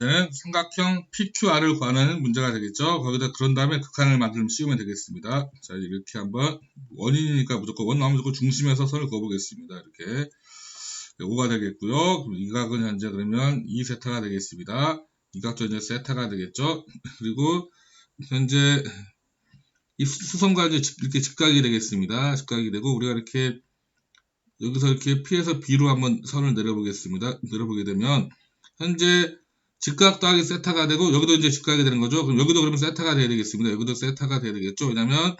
네, 삼각형 PQR을 구하는 문제가 되겠죠. 거기다 그런 다음에 극한을 만들면 씌우면 되겠습니다. 자, 이렇게 한번 원인이니까 무조건 원 나오면 무조건 중심에서 선을 그어보겠습니다. 이렇게 5가 되겠고요. 그럼 이 각은 현재 그러면 2세타가 되겠습니다. 이 각도 이제 세타가 되겠죠. 그리고 현재 이 직- 이렇게 직각이 되겠습니다. 직각이 되고 우리가 이렇게 여기서 이렇게 P에서 B로 한번 선을 내려보겠습니다. 내려보게 되면 현재 직각 더하기 세타가 되고 여기도 이제 직각이 되는 거죠. 그럼 여기도 그러면 세타가 돼야 되겠습니다. 여기도 세타가 돼야 되겠죠. 왜냐면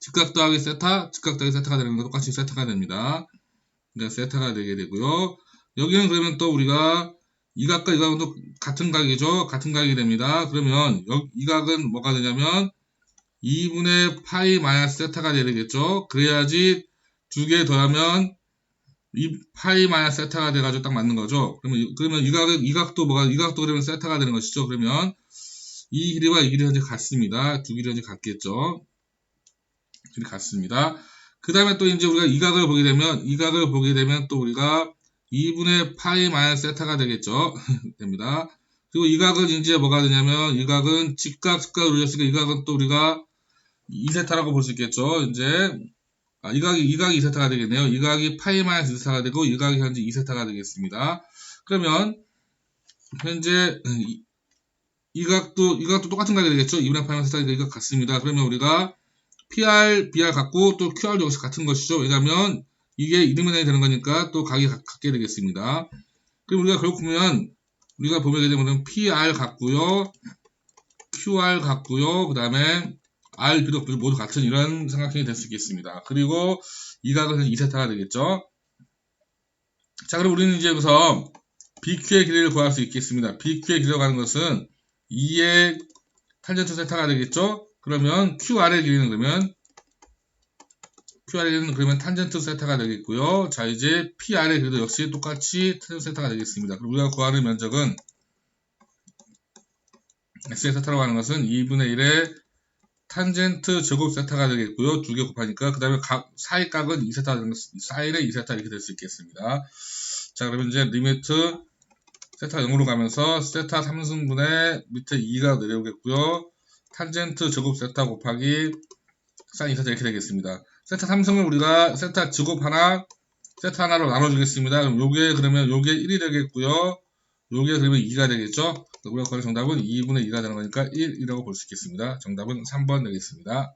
직각 더하기 세타, 직각 더하기 세타가 되는 거 똑같이 세타가 됩니다. 그러니까 세타가 되게 되고요. 여기는 그러면 또 우리가 이 각과 이 각은 또 같은 각이죠. 같은 각이 됩니다. 그러면 여- 이 각은 뭐가 되냐면 2분의 파이 마이너스 세타가 되겠죠. 그래야지 두 개 더하면 이 파이 마이너스 세타가 돼가지고 딱 맞는 거죠. 그러면 이- 그러면 이 각은 이 각도 뭐가 이 각도 그러면 세타가 되는 것이죠. 그러면 이 길이와 이 길이 현재 같습니다. 두 길이 현재 같겠죠. 길이 같습니다. 그 다음에 또 이제 우리가 이 각을 보게 되면 이 각을 보게 되면 또 우리가 2분의 파이 마이너스 세타가 되겠죠. 됩니다. 그리고 이 각은 이제 뭐가 되냐면 이 각은 직각 직각을 올렸으니까 이 각은 또 우리가 2세타라고 볼 수 있겠죠. 이제 아, 이 각이 이 각이 2세타가 되겠네요. 이 각이 파이 마이너스 2세타가 되고 이 각이 현재 2세타가 되겠습니다. 그러면 현재 이, 이 각도 이 각도 똑같은 각이 되겠죠. 2분의 파이 마이너스 세타니까 이각 같습니다. 그러면 우리가 PR, BR 같고 또 QR도 역시 같은 것이죠. 왜냐하면 이게 이등분해이 되는 거니까 또 각이 같- 같게 되겠습니다. 그럼 우리가 결국 보면 우리가 보게 되면 PR 같고요. QR 같고요. 그 다음에 R, B도 모두 같은 이런 삼각형이 될 수 있겠습니다. 그리고 이 각은 2세타가 되겠죠. 자, 그럼 우리는 이제 여기서 BQ의 길이를 구할 수 있겠습니다. BQ의 길이라고 하는 것은 2의 탄젠트 세타가 되겠죠. 그러면 QR의 길이는 그러면 QR의 길이는 그러면 탄젠트 세타가 되겠고요. 자, 이제 PR의 길이도 역시 똑같이 탄젠트 세타가 되겠습니다. 그리고 우리가 구하는 면적은 X의 세타라고 하는 것은 2분의 1의 탄젠트 제곱 세타가 되겠고요. 두 개 곱하니까 그 다음에 각 사이 각은 2세타 되는 것, 사인의 2세타 이렇게 될 수 있겠습니다. 자 그러면 이제 리미트 세타 0으로 가면서 세타 3승분의 밑에 2가 내려오겠고요. 탄젠트 제곱 세타 곱하기 사인 2세타 이렇게 되겠습니다. 세타 3승을 우리가 세타 제곱 하나 세타 하나로 나눠주겠습니다. 그럼 요게 그러면 요게 1이 되겠고요. 요게 그러면 2가 되겠죠. 우리가 구하는 정답은 2분의 2가 되는 거니까 1이라고 볼 수 있겠습니다. 정답은 3번 되겠습니다.